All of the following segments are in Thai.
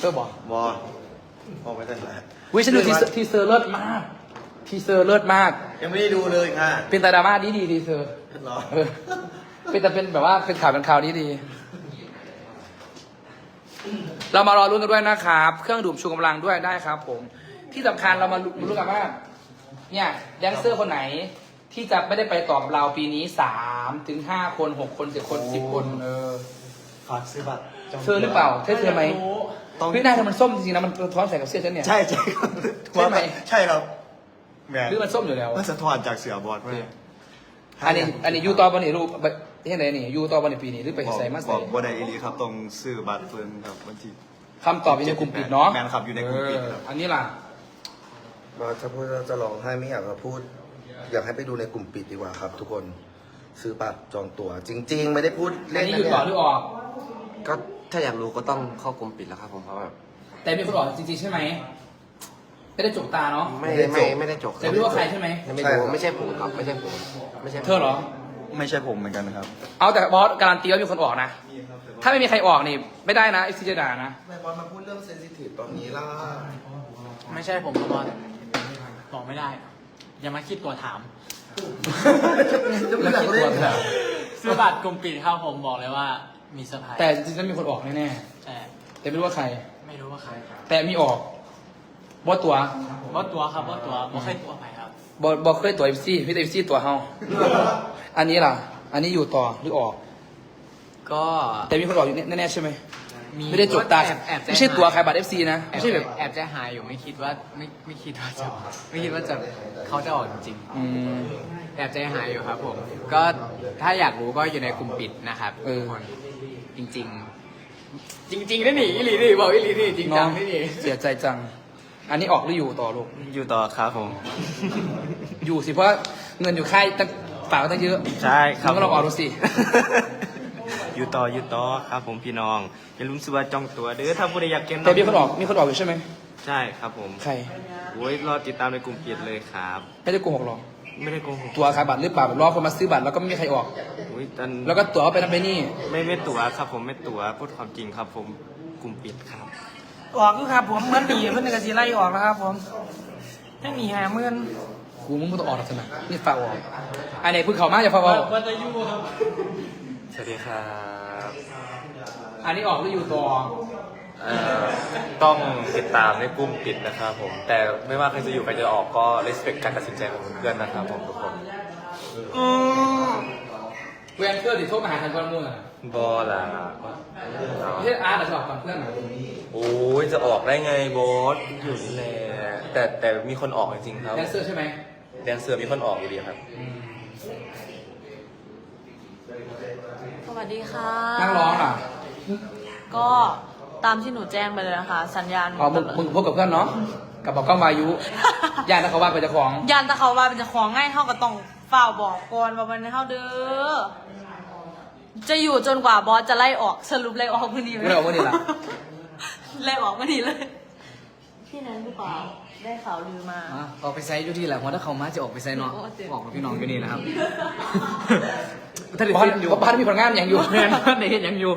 เตอร์บอกบอพอไม่ได้แล้ววิฉันดูทีเซอร์ทีเซอร์เลิศมาก ทีเซอร์เลิศมาก ยังไม่ได้ดูเลยค่ะเป็นตาดราม่าดีดีทีเซอร์เหรอเออเป็นแต่เป็นแบบว่าเป็นข่าวเป็นข่าวดีดี เรามารอรุ้นกันด้วยนะครับ เครื่องดื่มชูกำลังด้วยได้ครับ ผม ที่สำคัญเรามาลุ้นกันว่า เนี่ยแดนเซอร์คนไหนที่จะไม่ได้ไปต่อกับเราปีนี้สามถึงห้าคนหกคนเจ็ดคนสิบคน เออฝากซื้อบัตรจงเธอหรือเปล่าใช่เธอไหม ต้องพี่หน้าเธอมันส้มจริงๆนะมันสะท้อนใส่กับเสื้อฉันเนี่ย ใช่ใช่ครับใช่ไหม ใช่ครับแหมหรือมันส้มอยู่แล้ว มันสะท้อนจากเสือบอดไหมอันนี้อันนี้ยูต่อบันนี่รูปที่ไหนนี่ยูต่อบันนี่ปีนี้หรือไปบอกใส่มาบใส่อกว่าได้อีหลีครับตรงซื้อบัตรเฟิร์นครับวันที่คำตอบอยู่ในกลุ่มปิดเนาะแมนครับอยู่ในกลุ่มปิดครับ เอออันนี้ล่ะบอสถ้าพูดแล้วจะร้องไห้ไม่อยากจะพูด อยากให้ไปดูในกลุ่มปิดดีกว่าครับ ทุกคนซื้อบัตรจองตั๋วจริง ๆ ไม่ได้พูดอัเล่นนนี้นะอยู่เนี่ต่อยหรือออก ก็ ถ้าอยากรู้ก็ต้องเข้ากลุ่มปิดแล้วครับผมเพราะแบบแต่มีคนออกจริงๆใช่ไหมไม่ได้จกตาเนาะไม่ได้ไม่ไม่ได้จบแต่ไม่รู้ว่าใครใช่ไหมไม่รู้ไม่ใช่ผมครับไม่ใช่ผมไม่ใช่ผมเธอเหรอ ไม่ใช่ผมเหมือนกันนะครับ เอาแต่บอสการันตีว่ามีคนออกนะ ถ้าไม่มีใครออกนี่ไม่ได้นะเอฟซีจะด่านะไม่บอสมาพูดเรื่องเซนซิทีฟตอนนี้ล่ะไม่ใช่ผมครับบอสบอกไม่ได้ อย่ามาคิดตัวถามแล้วคิดตัวเถอะซื้อบัตรกลุ่มปิดครับผมบอกเลยว่า มีเซอร์ไพรส์แต่จริงๆต้องมีคนออกแน่แต่ๆแต่ไม่รู้ว่าใคร ไม่รู้ว่าใครแต่มีออกบอสตัวบอสตัวครับบอสตัวบอสเคยตัวไปครับบอสบอสเคยตัวเอฟซีพี่เอฟซีตัวเฮาอันนี้ล่ะ อันนี้อยู่ต่อหรือออก ก็แต่มีคนออกอยู่แน่ๆใช่ไหมมีไม่ได้จกตาแอบแอบไม่ใช่ตัวใครบัตรเอฟซีนะแอบไม่ใช่แบบแอบจะหายอยู่ไม่คิดว่าไม่ไม่คิดว่าจะไม่คิดว่าจะเขาจะออกจริงอืม ๆแอบใจหายอยู่ครับผม ก็ถ้าอยากรู้ก็อยู่ในกลุ่มปิดนะครับเออ ทุกคน จริงๆจริงๆนี่หนีอีหลีนี่บอกอีหลีนี่จริงจังนี่นี่เสียใจจัง อันนี้ออกหรืออยู่ต่อลูก อยู่ต่อครับผม อยู่สิเพราะเงินอยู่ค่ายตั้งฝากไว้ตั้งเยอะใช่ครับมึงก็ลองออกดูสิ อยู่ต่ออยู่ต่อครับผมพี่น้อง อย่าลืมซื้อบัตรจองตั๋วเด้อถ้าผู้ใดอยากเก็บแต่มีคนออกมีคนออกอยู่ใช่ไหม ใช่ครับผม ใครโอ้ยรอติดตามในกลุ่มปิดเลยครับ ไม่ได้โกหกหรอก ไม่ได้โกหกตัวขายบัตรหรือเปล่าแบบรอคนมาซื้อบัตรแล้วก็ไม่มีใครออกโอ้ยตันแล้วก็ตั๋วเอาไปนั่นไปนี่ ไม่ไม่ตั๋วครับผมไม่ตั๋วพูดความจริงครับผมกลุ่มปิดครับ ออกคือครับผมเหมือนดีเพื่อนกสิไล่ออกนะครับผมให้มีหาเมื่อนกูมึงไม่ต้องออกหรอกสนะนี่ฝากออกอันไหนพึ่งเขามากอย่าฝากออกวัตยุครับสวัสดีครับ อันนี้ออกหรืออยู่ต่อเอ่อ ต้องติดตามในกลุ่มปิดนะครับผม แต่ไม่ว่าใครจะอยู่ใครจะออกก็ respect การตัดสินใจของเพื่อนนะครับผมทุกคนเวนเพื่อนติดโทษมาหาทันก่อนมั่วบอล่ะไม่ใช่อาร์ตแต่จะออกก่อนเพื่อนเหรอโอ้ยจะออกได้ไงบอสอยู่นี่แหละแต่แต่มีคนออกจริงๆครับแดนเซอร์ใช่ไหมแดนเซอร์มีคนออกอยู่ดีครับอืมสวัสดีค่ะนั่งร้องอะก็ ตามที่หนูแจ้งไปเลยนะคะ สัญญาณอ๋อมึงมึงพบกับเพื่อนเนาะกับบอกก้าวมายุญาติเขาว่าเป็นเจ้าของยันแต่เขาว่าเป็นเจะของง่ายเท่ากับต้องฝ่าวบอกก่อนว่ามันเท่าเด้อ จะอยู่จนกว่าบอสจะไล่ออกสรุปไล่ออกมื่อนี้ไหมไล่ออกมื้อนี้ล่ะไล่ออกมื่อนี้เลย พี่นั้นหรือเปล่าได้ข่าวลือมา อะออกไปไซต์อยู่ที่แหละเพราะถ้าเขามาจะออกไปไซต์เนาะโอ้เจ็บ ออกกับพี่น้องอยู่นี่นะครับ ถ้าบ้านอยู่บ้านมีผลงานอย่างอยู่ แม่นในเห็นยังอยู่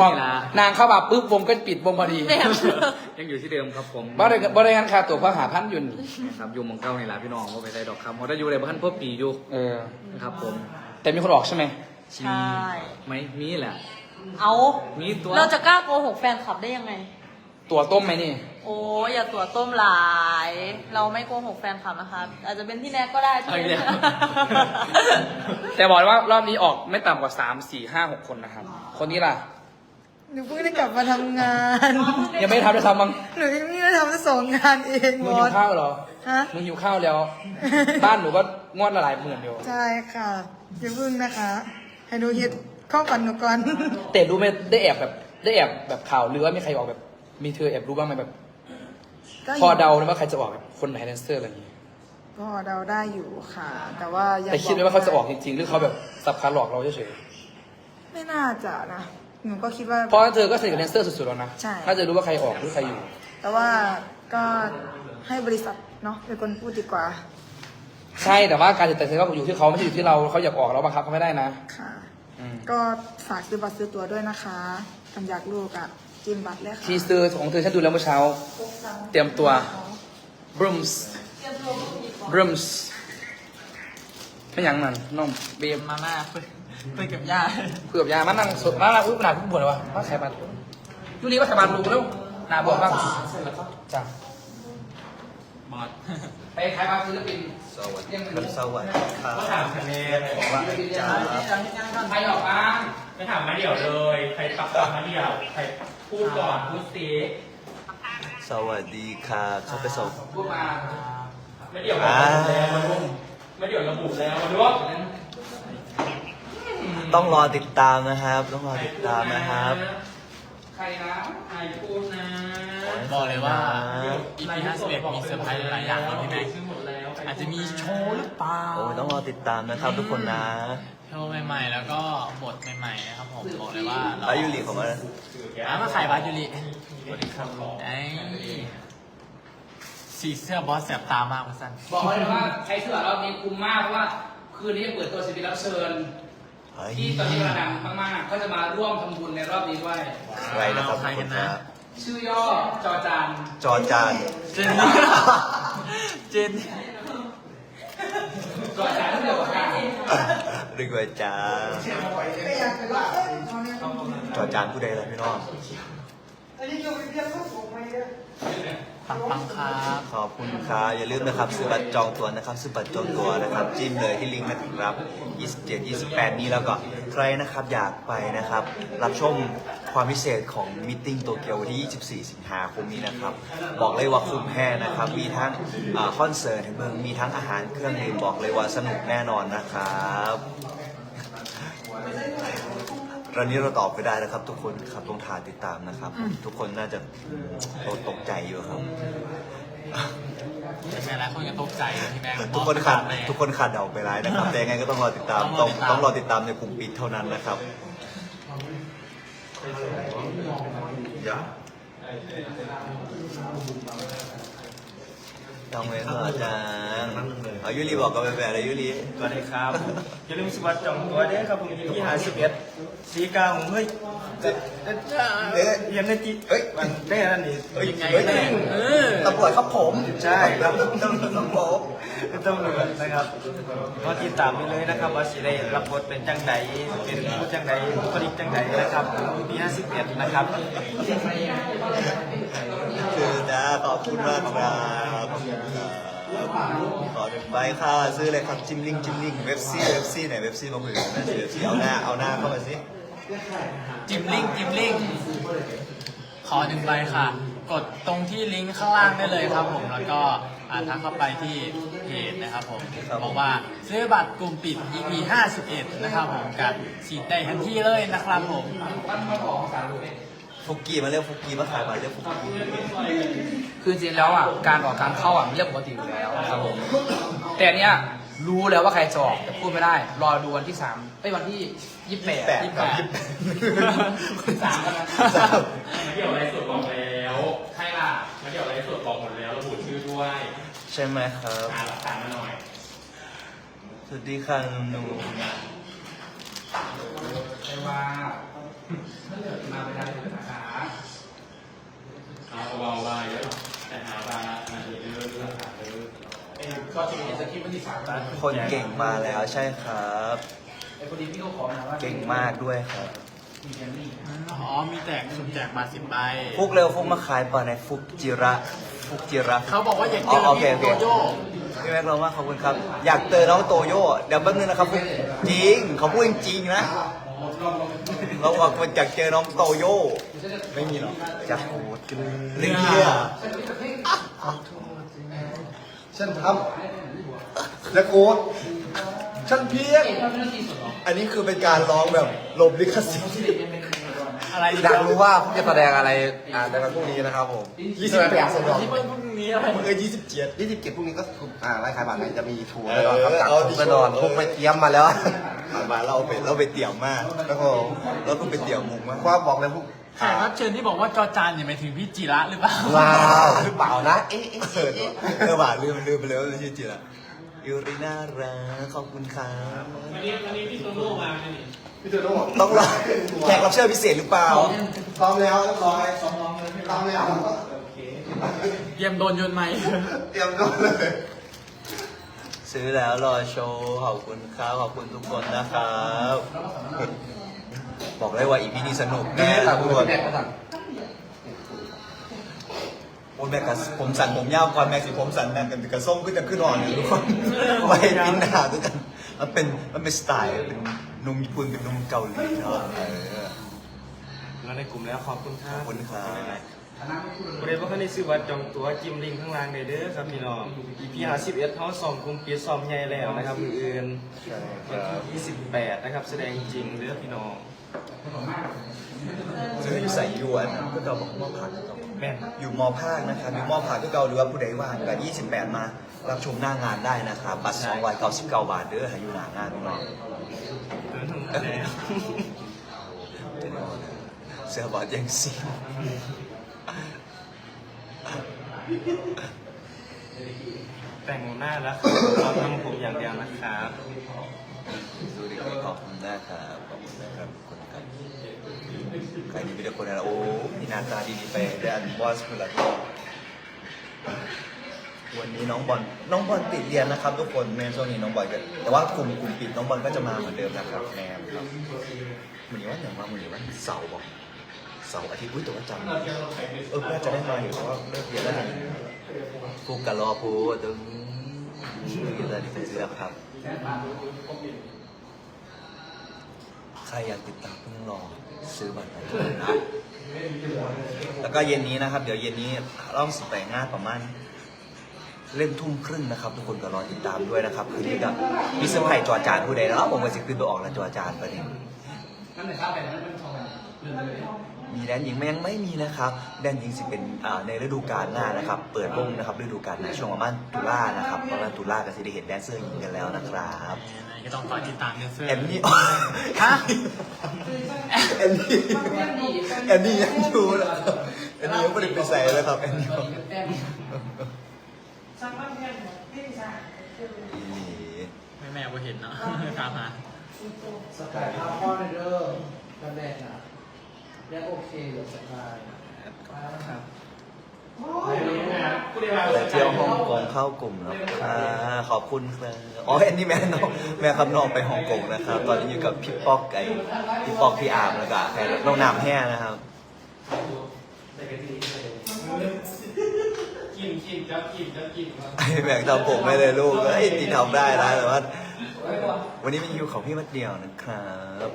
บอกนี่ละ นางเข้ามาปุ๊บวงก็ปิดวงพอดีแม่ ยังอยู่ที่เดิมครับผมบ่ได้บ่ได้งานค่าตัวเพราะหาพันอยุนครับอยู่หมองเก้านี่แหละพี่น้องว่าไปไซต์ดอกคำเพราะถ้าอยู่เลยบ้านพวกปีอยู่เออ นะครับผมแต่มีคนออกใช่ไหมใช่ไม่มีแหละ เอามีตัว เราจะกล้าโกหกแฟนคลับได้ยังไง ตัวต้มไหมนี่ โอ้ยอย่าตัวต้มหลาย เราไม่โกหกแฟนคลับนะคะอาจจะเป็นที่แนกก็ได้ที่เอาอีกแล้ว แต่บอกเลยว่ารอบนี้ออกไม่ต่ำกว่าสามสี่ห้าหกคนนะครับ คนนี้ล่ะ หนูเพิ่งได้กลับมาทำงาน ยังไม่ได้ทำด้วยซ้ำมั้งหนูยังไม่ได้ทำสองงานเองมึบงอหิวสข้าวเหรอ ฮะ มึงหิวข้าวแล้ว บ้านหนูก็งวดละหลายหมื่นอยู่ใช่ค่ะอย่าพึ่งนะคะ ให้หนูเฮ็ดข้อก่อนหนูก่อน แต่รู้ไหมได้แอบแบบได้แอบแบบข่าวหรือว่ามีใครออกแบบ มีเธอแอบรู้บ้างไหมแบบก็พอเดาเลยว่าใครจะออกแบบคนไหนแดนเซอร์อะไรอย่างงี้ พอเดาได้อยู่ค่ะ แต่ว่ายังแต่คิดไหมว่าเขาจะออกจริงๆ หรือเขาแบบสับขาหลอกเราเฉยไม่น่าจะนะ หนูก็คิดว่าๆเพราะเธอก็สนิทกับแดนเซอร์สุดๆแล้วนะ ใช่ ถ้าจะรู้ว่าใครออกหรือใครอยู่ แต่ว่าก็ให้บริษัทเนาะเป็นคนพูดดีกว่าใช่ แต่ว่าการตัดสินใจก็อยู่ที่เขาไม่ใช่อยู่ที่เราเขาอยากออกเราบังคับเขาไม่ได้นะ ค่ะ อืม ก็ฝากซื้อบัตรซื้อตั๋วด้วยนะคะทำอยากลูกอะจิ้มบัตรเลยค่ะทีเซอร์ของเธอฉันดูแล้วเมื่อเช้า เตรียมตัว บรูมส์บรูมส์ไม่หยังมันน้องเบมมาม่า ไปไปกับย่าคุยกับยามานั่งสดมานั่งอุ้ยหนาผู้บวชเลยวะว่าใครมายุรีว่าใครมาดูแล้วหนาบวชบ้างจ้ะบอสไปใครมาศิลปินสวัสดีครับสวัสดีครับถามคะแนนว่าจ้าใครออกบ้างไม่ถามมาเดี่ยวเลย ใครปักตามมาเดี่ยวใครพูดก่อนพูดสิสวัสดีครับชอบไปส่งพูดมามาเดี่ยวบอกแล้วมาร่วมมาเดี่ยวระบุแล้วมาร่วม ต้องรอติดตามนะครับ ต้องรอติดตามนะครับ ใครนะใครพูดนะบอกเลยว่า EP 51มีเซอร์ไพรส์หลายอย่างเลยพี่แม็กซ์ขึ้นหมดแล้วอาจจะมีโชว์หรือเปล่า โอ้ยต้องรอติดตามนะครับทุกคนนะโชว์ใหม่ๆ แล้วก็บทใหม่ๆนะครับผมบอกเลยว่าเราอายุรีของมันอะมาขายบาสยูริไอ้สีเสื้อบอสแสบตามากมาสั้นบอกเลยว่าใครเสื้อเรามีคุ้มมากเพราะว่า คืนนี้จะเปิดตัวศิลปินรับเชิญเฮ้ย ที่ตอนนี้กำลังดังมากๆ ก็จะมาร่วมทำบุญในรอบนี้ด้วย ใครนะครับทุกคนครับ ชื่อย่อจอจานจอจาน เจนนี่เจนจอจานที่เดียวกันดึกไว้จ้าจอจานผู้ใดล่ะพี่น้องปัง ปังๆครับ ขอบคุณครับอย่าลืมนะครับซื้อบัตรจองตัวนะครับซื้อบัตรจองตัวนะครับ จิ้มเลยที่ลิงก์นะครับ 27 28 นี้แล้วก็ใครนะครับอยากไปนะครับ รับชมความพิเศษของมิทติ้งโตเกียววันที่ 24 สิงหาคมนี้นะครับ บอกเลยว่าคุ้มแพ้นะครับ มีทั้งอคอนเสิร์ตให้เบิ่งมีทั้งอาหารเครื่องดื่มบอกเลยว่าสนุกแน่นอนนะครับ ตอนนี้เราตอบไปได้นะครับ ทุกคนครับต้องทานติดตามนะครับ ทุกคนน่าจะตกใจอยู่ครับ แต่แม่หลายคนก็ตกใจนะพี่แม็กซ์ทุกคนขาดบอสแม่ ทุกคนขาดเดาไปร้ายนะครับ แต่ยังไงก็ต้องรอติดตามต้ต้อองงรอติดตาม ต้องรอติดตามในกลุ่มปิดเท่านั้นนะครับต้องเว้นเหรออาจารย์เอายุรีบอกกับแบบอะไรยุรีสวัสดีครับอย่าลืมสวัสดิ์จองตัวเด้อครับผมที่หาสิบเอ็ดสีกลางเฮ้ยเอ๊ะเอ๊ะยังไงจีเอ้ยมันได้นั่นนี่เอ้ยยังไงเฮ้ยแม่เออตำรวจครับผมใช่ครับต้องต้องบอกต้องดูนะครับก็ติดตามไปเลยนะครับว่าสิได้รับบทเป็นจังใดเป็นผู้จังใดบุคลิกจังใดนะครับปีห้าสิบเอ็ดนะครับคือจ้าข อบคุณมากครับขอบคุณครับขอไปค่ะซื้อเลยครับจิมลิงจิมลิงเว็บซี่เว็บซี่ไหนเว็บซี่มาคุยกันะเว็บซี่เอาหน้าเอาหน้าเข้ามาสิจิมลิงจิมลิงขอหนึ่งใบค่ะ กดตรงที่ลิงก์ข้างล่างได้เลยครับผมแล้วก็อ่าทักเข้าไปที่เพจนะครับผมบอกว่าซื้อบัตรกลุ่มปิด EP 51 นะครับผมกับฉีดได้ทันทีเลยนะครับผม ฟุกกี้มาเรียกฟุกกี้มาขายมาเรียกฟุกกี้คือจริงๆแล้วอะการออกการเข้าอะมันเรื่องปกติอยู่แล้วครับผมแต่เนี้ยรู้แล้วว่าใครจะออกแต่พูดไม่ได้ รอดูวันที่สามไอ้ยวันที่ยี่สิบแปดแปดยี่สิบคแปรับดสามกันนะมาเดี่ยวไลฟ์สดบอกแล้วใครล่ะมาเดี่ยวไลฟ์สดบอกหมดแล้วระบุชื่อด้วย ใช่ไหมครับหาหลักฐานมาหน่อยสวัสดีค่ะหนูใครว่ามาไปทางสาขา เอาเบาๆไปเยอะแต่หาบาร์มาเยอะๆหลักฐานเยอะ เอ้ยก็จะมีส คริปต์วันที่สามกันคนเก่งมาแล้วใช่ครับไอ้คนดีพี่เขาขอมาว่าเก่งมากด้วยครับมีแกนนี่อ๋อ มีแจกสุ่มแจกมาสิบใบฟุกเร็วฟุกมาขายป่ะในฟุกจิระ ฟุกจิระ เขาบอกว่าอยากเจอ๋ออโอเคพี่โอเคโตโย่พี่แม็กซ์เรามากขอบคุณครับ อยากเจอน้องโตโย่เดี๋ยวแป๊บนึงนะครับฟุกจริงเขาพูดจริงๆนะ เราบอกว่าอยากเจอน้องโตโย่ไม่มีหรอกจะโหดกันเรื่องเนี้ย ฉันทำและโกดฉันเพี้ยนอันนี้คือเป็นการร้องแบบหลบลิขสิทธิ์อะไรอยากรู้ว่าพวกจะแสดงอะไรอ่าในวันพรุ่งนี้นะครับผมยี่สิบแปดสิบที่เพิ่งพรุ่งนี้อะไรเออยี่สิบเจ็ด ยี่สิบเจ็ดพรุ่งนี้ก็คืออ่าไล่ขายบัตรไหนจะมีทัวร์เอแน่อนอนครับจากเอาทุดิกแน่นอนพวกไปเตรียมมาแล้วผ่านมาเราไปเราไปเตี่ยมมาก แล้วก็เราก็ไปเตี่ยมมุงมากความบอกเลยพวก แขกรับเชิญที่บอกว่าจอจานเนี่ยหมายถึงพี่จิระหรือเปล่าว้าวหรือเปล่านะ เอ๊ะเอ๊ะเออเออว่าลืมลืมไปแล้วว่าชื่อจีละยูริน่ารักขอบคุณครับวันนี้วันนี้พี่โตโน่มาไหมนี่ต้องรอแขกรับเชิญพิเศษหรือเปล่าพร้อมแล้วเรียบร้อยพร้อมพร้อมแล้วเยี่ยมโดนโยนไหมเตรียมตัวเลยซื้อแล้วรอโชว์ขอบคุณครับขอบคุณทุกคนนะครับ บอกเลยว่าอีพีนี้สนุกแน่ครับทุกคนโอ้แม่กะผมสั่นผมยาวก่อนแม่สิผมสั่นแม่กันกระส้มขึ้นจะขึ้นอ่อนอยู่ทุกคนไว้กินหนาด้วยกันมันเป็นมันเป็นสไตล์เป็นนุ่มญี่ปุ่นเป็นนุ่มเกาหลีเนาะเออแล้วในกลุ่มแล้วขอบคุณครัขบอบคุณครับประเด็นว่าคันนี้ซื้อวัดจองตัวจิมลิงข้างล่างได้เด้อครับพี่น้อง EP 51เฮาซ้อมกลุ่มปิดซ้อมใหญ่แล้วนะครับมืออื่นวันที่28นะครับ แสดงจริงเด้อพี่น้อง ซื้ออยู่ใส่ยวนก็เกาบอกมอภาคก็เกาแม่นอยู่มอภาคนะครับอยู่มอภาคก็เกาหรือว่าผู้ใดว่างกับ28 มา รับชมหน้างานได้นะครับบัตร299บาทเด้อหาอยู่หน้างานพี่น้องเดินถึงแล้วเสื้อบอดยังซีแต่งหน้าแล้วเราทำผมอย่างเดียวนะครับดูดี ขอบคุณนะครับขอบคุณนะครับทุกคนครับใครที่มีแต่คนอะไรโอ้มีหน้าตาดีๆไปได้อันบอสคุณละก็วันนี้น้องบอลน้องบอลติดเรียนนะครับ ทุกคนแม่ช่วงนี้น้องบอลก็แต่ว่ากลุ่มกลุ่มปิดน้องบอลก็จะมาเหมือนเดิมนะครับแนมครับเหมือนว่าอย่างว่าเหมือนว่าเสาร์บอกเสาร์อาทิตย์อุ้ยแต่ว่าจำเออน่าจะได้มาอยู่เพราะว่าเลิกเรียนแล้วนี่ฟูกกะรอฟูตึงนี่อะไรที่เป็นเสือครับ ใครอยากติดตามเพิ่งรอซื้อบัตรไปเลยนะแล้วก็เย็นนี้นะครับ เดี๋ยวเย็นนี้เราสแต่งงาประมาณเล่มทุ่มครึ่งนะครับ ทุกคนก็รอติดตามด้วยนะครับ คืนนี้กับมิสเตอร์ไผ่จอจานผู้ใดแล้วผมก็จะขึ้นตัวออกแล้วจอจานประเด็นมีแดนหญิงไหมยังไม่มีนะครับ แดนหญิงสิเป็นในฤดูกาลหน้านะครับ เปิดวงนะครับฤดูกาลหน้าช่วงประมาณตุลานะครับประมาณตุลาก็จะได้เห็นแดนเซอร์หญิงกันแล้วนะครับ ก็ต้องคอยติดตามเนื้อเสื้อแอนนี่ฮะแอนนี่แอนนี่ยังอยู่นะแอนนี่ยังไม่ได้ไปใส่เลยครับแอนนี่แม่แม่ก็เห็นเนาะตามหาสกายภาพพ่อในเด้อกันแดดนะยังโอเคอยู่สกายมาแล้วนะครับ ไปเที่ยวฮ่องกงเข้ากลุ่มแล้วค่ะขอบคุณครับอ๋อแอนนี่แม่น้องแม่คำน้องไปฮ่องกงนะครับ ตอนนี้อยู่กับพี่ป๊อกไก่พี่ป๊อกพี่อาร์มแล้วก็ใครน้องน้ำแห้นะครับกินกินจะกินจะกินไอ้แบ่งทำผมไม่เลยลูกเอ้ยตีทำได้นะแต่ว่าวันนี้เป็นคิวของพี่มัดเดียวนะครับ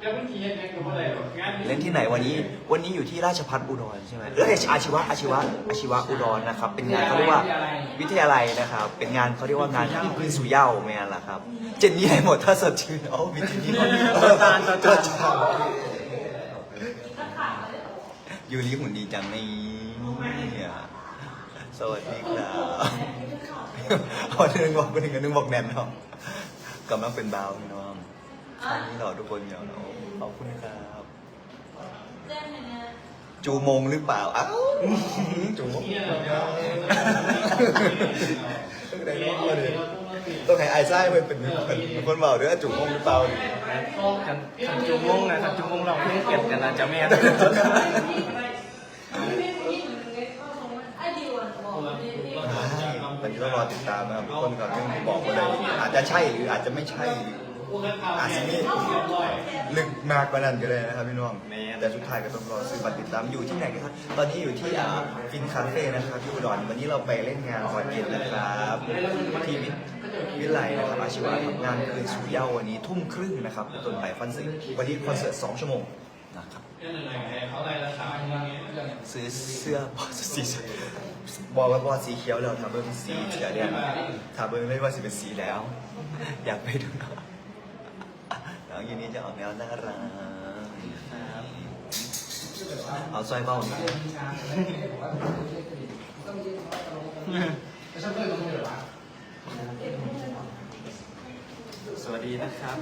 เดี๋ยวเมื่อกี้ยังไงกับอะไรหรอกงานเล่นที่ไหนวันนี้ วันนี้อยู่ที่ราชพัฒอุดรใช่ไหมเอออาชีวะอาชีวะอาชีวะอุดรนะครับ เป็นงานเขาเรียกว่าวิทยาลัยนะครับ เป็นงานเขาเรียกว่างานที่พื้นสู่เหย้าแม่นล่ะครับ เจนนี่ให้หมดถ้าสดชื่นโอ้มีเจนนี่หมดจานจานจานยูริหุ่นดีจังนี่เนี่ยสวัสดีครับเอาหนึ่งบอกไปหนึ่งกับหนึ่งบอกแน่นเนาะกำลังเป็นบาวพี่น้อง ครั้งนี้เราทุกคนเนาะขอบคุณครับจูมงหรือเปล่าอ้าวจูมงต้องให้ไอ้ไส้เป็นเป็นเป็นคนเบาด้วยจูมงหรือเปล่ากันกันจุงงนะครับจุงงเราเพิ่งเก็บกันนะจะแม่นมันก็รอติดตามนะครับทุกคนก็ยังบอกว่าเลยอาจจะใช่หรืออาจจะไม่ใช่หรื ออาจจะไม่ลึกมากกว่านั้นก็ได้นะครับพี่น้อง แต่สุดท้ายก็ต้องรอซื้อบัตรติดตามอยู่ที่ไหนกันครับ ตอนนี้อยู่ที่อ่าฟินคาเฟ่นะครับที่อุดรวันนี้เราไปเล่นงานตอนเย็นนะครับที่วิทวิไลนะครับอาชีวะครับงานคืนสู่เหย้าวันนี้ทุ่มครึ่งนะครับต้นไปคอนเสิร์ตวันนี้คอนเสิร์ตสองชั่วโมงนะครับเขาอะไรละสามวันนี้ซื้อเสื้อบอลสีบอกว่าบอลสีเขียวแล้วทาเบิ้งสีเขียวเนี่ยทาเบิ้งเลยว่าสิเป็นสีแล้ว อยากไปดูหน่อ ยน้อยู่นี้จะออกแนวน่ารักเอาสร้อยเบ้าหน่อยสวัสดีนะครับ